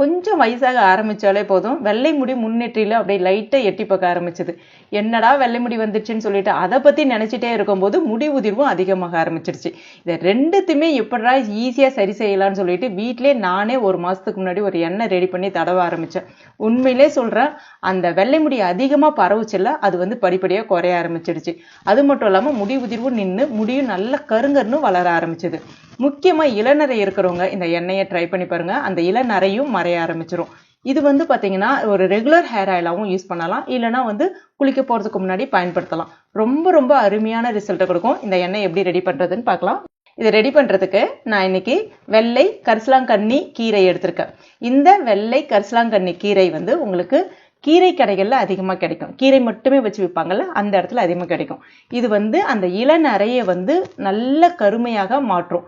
கொஞ்சம் வயசாக ஆரம்பிச்சாலே போதும். வெள்ளை முடி முன்னேற்றில அப்படியே லைட்டாக எட்டி பார்க்க ஆரம்பிச்சது. என்னடா வெள்ளை முடி வந்துச்சுன்னு சொல்லிட்டு அதை பற்றி நினச்சிட்டே இருக்கும்போது முடி உதிர்வும் அதிகமாக ஆரம்பிச்சிருச்சு. இதை ரெண்டுத்தையுமே எப்படா ஈஸியாக சரி செய்யலாம்னு சொல்லிட்டு வீட்டிலே நானே ஒரு மாதத்துக்கு முன்னாடி ஒரு எண்ணெய் ரெடி பண்ணி தடவ ஆரம்பித்தேன் உண்மையிலே சொல்கிறேன் அந்த வெள்ளை முடி அதிகமாக பரவுச்சில்ல அது வந்து படிப்படியாக குறைய ஆரம்பிச்சிடுச்சு அது மட்டும் இல்லாமல் முடி உதிர்வும் நின்று முடியும் நல்ல கருங்கருன்னு வளர ஆரம்பிச்சது. முக்கியமாக இளநரை இருக்கிறவங்க இந்த எண்ணெயை ட்ரை பண்ணி பாருங்க. அந்த இளநரையும் மறைய ஆரம்பிச்சிடும் இது வந்து பார்த்தீங்கன்னா ஒரு ரெகுலர் ஹேர் ஆயிலாகவும் யூஸ் பண்ணலாம். இல்லைனா வந்து குளிக்க போகிறதுக்கு முன்னாடி பயன்படுத்தலாம். ரொம்ப ரொம்ப அருமையான ரிசல்ட்டை கொடுக்கும். இந்த எண்ணெய் எப்படி ரெடி பண்ணுறதுன்னு பார்க்கலாம் இதை ரெடி பண்ணுறதுக்கு நான் இன்னைக்கு வெள்ளை கரிசலாங்கண்ணி கீரை எடுத்திருக்கேன். இந்த வெள்ளை கரிசலாங்கண்ணி கீரை வந்து உங்களுக்கு கீரை கடைகளில் அதிகமாக கிடைக்கும். கீரை மட்டுமே வச்சு விற்பாங்கல்ல அந்த இடத்துல அதிகமாக கிடைக்கும். இது வந்து அந்த இளநறையை வந்து நல்ல கருமையாக மாற்றும்.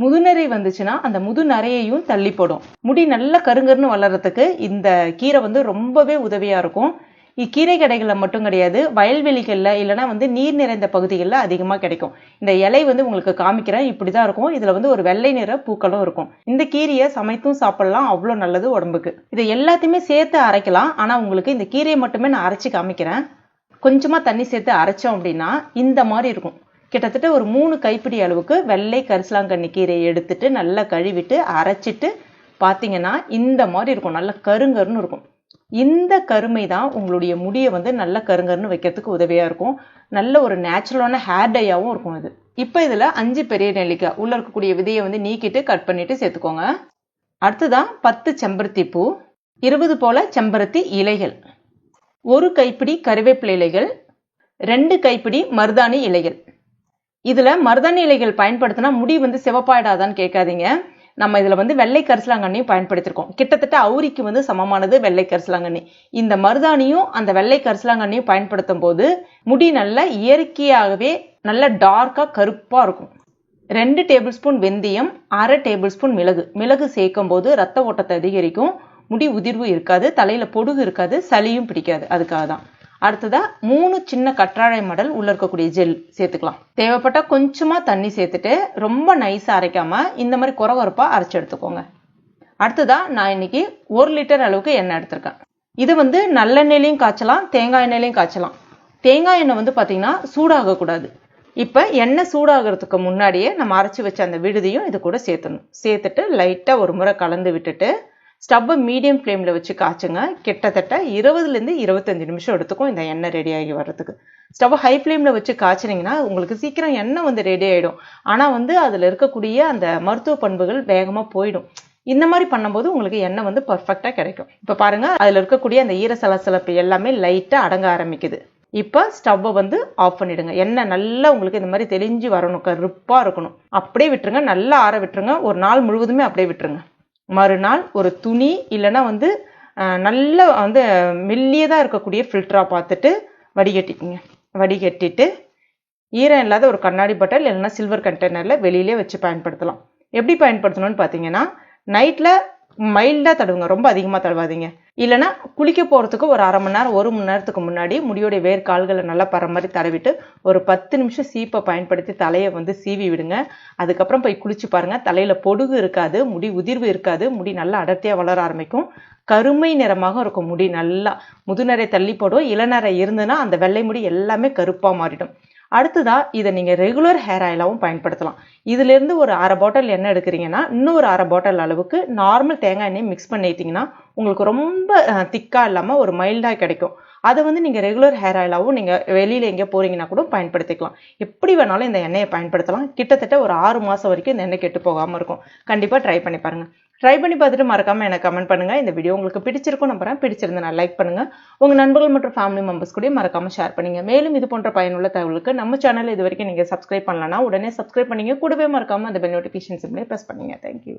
முதுநரை வந்துச்சுன்னா அந்த முதுநரையையும் தள்ளி போடும் முடி நல்ல கருங்கருன்னு வளர்றதுக்கு இந்த கீரை வந்து ரொம்பவே உதவியாக இருக்கும். இக்கீரை கடைகளில் மட்டும் கிடையாது வயல்வெளிகளில் இல்லைனா வந்து நீர் நிறைந்த பகுதிகளில் அதிகமாக கிடைக்கும். இந்த இலை வந்து உங்களுக்கு காமிக்கிறேன் இப்படி தான் இருக்கும். இதில் வந்து ஒரு வெள்ளை நிற பூக்களும் இருக்கும். இந்த கீரையை சமைத்தும் சாப்பிடலாம் அவ்வளோ நல்லது உடம்புக்கு. இதை எல்லாத்தையுமே சேர்த்து அரைக்கலாம். ஆனால் உங்களுக்கு இந்த கீரையை மட்டுமே நான் அரைச்சி காமிக்கிறேன். கொஞ்சமாக தண்ணி சேர்த்து அரைச்சோம் அப்படின்னா இந்த மாதிரி இருக்கும். கிட்டத்தட்ட ஒரு மூணு கைப்பிடி அளவுக்கு வெள்ளை கரிசலாங்கண்ணி கீரையை எடுத்துட்டு நல்லா கழுவிட்டு அரைச்சிட்டு பார்த்தீங்கன்னா இந்த மாதிரி இருக்கும். நல்ல கருங்கருன்னு இருக்கும். இந்த கருமை தான் உங்களுடைய முடியை வந்து நல்ல கருங்கருன்னு வைக்கிறதுக்கு உதவியாக இருக்கும். நல்ல ஒரு நேச்சுரலான ஹேர் டையாகவும் இருக்கும் இது. இப்போ இதில் அஞ்சு பெரிய நெல்லிக்காய் உள்ளே இருக்கக்கூடிய விதையை வந்து நீக்கிட்டு கட் பண்ணிட்டு சேர்த்துக்கோங்க. அடுத்ததான் பத்து செம்பருத்தி பூ இருபது போல செம்பருத்தி இலைகள் ஒரு கைப்பிடி கருவேப்பிலை இலைகள் ரெண்டு கைப்பிடி மருதாணி இலைகள். இதில் மருதாணி இலைகள் பயன்படுத்தினா முடி வந்து சிவப்பாயிடாதான்னு கேட்காதீங்க. நம்ம இதில் வந்து வெள்ளை கரிசலாங்கண்ணியும் பயன்படுத்திருக்கோம். கிட்டத்தட்ட அவுரிக்கு வந்து சமமானது வெள்ளை கரிசலாங்கண்ணி. இந்த மருதாணியும் அந்த வெள்ளை கரிசலாங்கண்ணியும் பயன்படுத்தும் போது முடி நல்ல இயற்கையாகவே நல்ல டார்க்காக கருப்பாக இருக்கும். ரெண்டு டேபிள் ஸ்பூன் வெந்தயம் அரை டேபிள் ஸ்பூன் மிளகு. மிளகு சேர்க்கும் போது ரத்த ஓட்டத்தை அதிகரிக்கும். முடி உதிர்வு இருக்காது தலையில் பொடுகு இருக்காது சளியும் பிடிக்காது. அதுக்காக தான் அடுத்ததா மூணு சின்ன கற்றாழை மடல் உள்ள இருக்கக்கூடிய ஜெல் சேர்த்துக்கலாம். தேவைப்பட்டால் கொஞ்சமா தண்ணி சேர்த்துட்டு ரொம்ப நைஸா அரைக்காம இந்த மாதிரி குறவரப்பா அரைச்சு எடுத்துக்கோங்க. அடுத்ததா நான் இன்னைக்கு ஒரு லிட்டர் அளவுக்கு எண்ணெய் எடுத்திருக்கேன். இது வந்து நல்லெண்ணெயிலையும் காய்ச்சலாம் தேங்காய் எண்ணெயிலையும் காய்ச்சலாம். தேங்காய் எண்ணெய் வந்து பார்த்திங்கன்னா சூடாகக்கூடாது. இப்போ எண்ணெய் சூடாகிறதுக்கு முன்னாடியே நம்ம அரைச்சி வச்ச அந்த விடுதியும் இது கூட சேர்த்தணும். சேர்த்துட்டு லைட்டாக ஒரு முறை கலந்து விட்டுட்டு ஸ்டவ்வை மீடியம் ஃப்ளேமில் வச்சு காய்ச்சுங்க. கிட்டத்தட்ட இருபதுலேருந்து இருபத்தஞ்சு நிமிஷம் எடுத்துக்கும் இந்த எண்ணெய் ரெடி ஆகி வர்றதுக்கு. ஸ்டவ் ஹை ஃப்ளேமில் வச்சு காய்ச்சினிங்கன்னா உங்களுக்கு சீக்கிரம் எண்ணெய் வந்து ரெடி ஆகிடும் ஆனால் வந்து அதில் இருக்கக்கூடிய அந்த மருத்துவ பண்புகள் வேகமாக போயிடும். இந்த மாதிரி பண்ணும்போது உங்களுக்கு எண்ணெய் வந்து பர்ஃபெக்டாக கிடைக்கும். இப்போ பாருங்கள் அதில் இருக்கக்கூடிய அந்த ஈர சலசலப்பு எல்லாமே லைட்டாக அடங்க ஆரம்பிக்குது. இப்போ ஸ்டவ்வை வந்து ஆஃப் பண்ணிடுங்க. எண்ணெய் நல்லா உங்களுக்கு இந்த மாதிரி தெளிஞ்சு வரணும். கருப்பாக இருக்கணும். அப்படியே விட்டுருங்க. நல்லா ஆற விட்டுருங்க. ஒரு நாள் முழுவதுமே அப்படியே விட்டுருங்க. மறுநாள் ஒரு துணி இல்லைன்னா வந்து நல்ல வந்து மெல்லியதாக இருக்கக்கூடிய ஃபில்டராக பார்த்துட்டு வடிகட்டிக்குங்க. வடிகட்டிட்டு ஈரம் இல்லாத ஒரு கண்ணாடி பட்டல் இல்லைன்னா சில்வர் கண்டெய்னரில் வெளியிலே வச்சு பயன்படுத்தலாம். எப்படி பயன்படுத்தணும்னு பார்த்தீங்கன்னா நைட்டில் மைல்டாக தடவுங்க. ரொம்ப அதிகமாக தடவாதீங்க. இல்லைனா குளிக்க போகிறதுக்கு ஒரு அரை மணி நேரம் ஒரு மணி நேரத்துக்கு முன்னாடி முடியோடைய வேர் கால்களை நல்லா பர மாதிரி தடவிட்டு ஒரு பத்து நிமிஷம் சீப்பை பயன்படுத்தி தலையை வந்து சீவி விடுங்க. அதுக்கப்புறம் போய் குளிச்சு பாருங்க. தலையில் பொடுகு இருக்காது முடி உதிர்வு இருக்காது முடி நல்லா அடர்த்தியாக வளர ஆரம்பிக்கும். கருமை நிறமாக இருக்கும் முடி நல்லா. முதுநரை தள்ளி போடும் இளநரை இருந்ததுன்னா அந்த வெள்ளை முடி எல்லாமே கருப்பாக மாறிடும். அடுத்ததாக இதை நீங்கள் ரெகுலர் ஹேர் ஆயிலாகவும் பயன்படுத்தலாம். இதுலேருந்து ஒரு அரை பாட்டில் எண்ணெய் எடுக்கிறீங்கன்னா இன்னும் ஒரு அரை பாட்டில் அளவுக்கு நார்மல் தேங்காய் எண்ணெய் மிக்ஸ் பண்ணிட்டீங்கன்னா உங்களுக்கு ரொம்ப திக்காக இல்லாமல் ஒரு மைல்டாக கிடைக்கும். அதை வந்து நீங்கள் ரெகுலர் ஹேர் ஆயிலாகவும் நீங்கள் வெளியில் எங்கே போகிறீங்கன்னா கூட பயன்படுத்திக்கலாம். எப்படி வேணாலும் இந்த எண்ணெயை பயன்படுத்தலாம். கிட்டத்தட்ட ஒரு ஆறு மாதம் வரைக்கும் இந்த எண்ணெய் கெட்டு போகாமல் இருக்கும். கண்டிப்பாக ட்ரை பண்ணி பாருங்கள் ட்ரை பண்ணி பார்த்துட்டு மறக்காமல் எனக்கு கமெண்ட் பண்ணுங்கள் இந்த வீடியோ உங்களுக்கு பிடிச்சிருக்கும் நம்புறேன். பிடிச்சிருந்தனா நான் லைக் பண்ணுங்கள் உங்கள் நண்பர்கள் மற்றும் ஃபேமிலி மெம்பர்ஸ் கூட மறக்காமல் ஷேர் பண்ணுங்க. மேலும் இது போன்ற பயனுள்ள தகவலுக்கு நம்ம சேனல் இது வரைக்கும் நீங்கள் சப்ஸ்கிரைப் பண்ணலன்னா உடனே சப்ஸ்கிரைப் பண்ணிங்க. கூடவே மறக்காமல் அந்த பெல் நோட்டிஃபிகேஷன் சிம்லேயே ப்ரெஸ் பண்ணுங்க. Thank you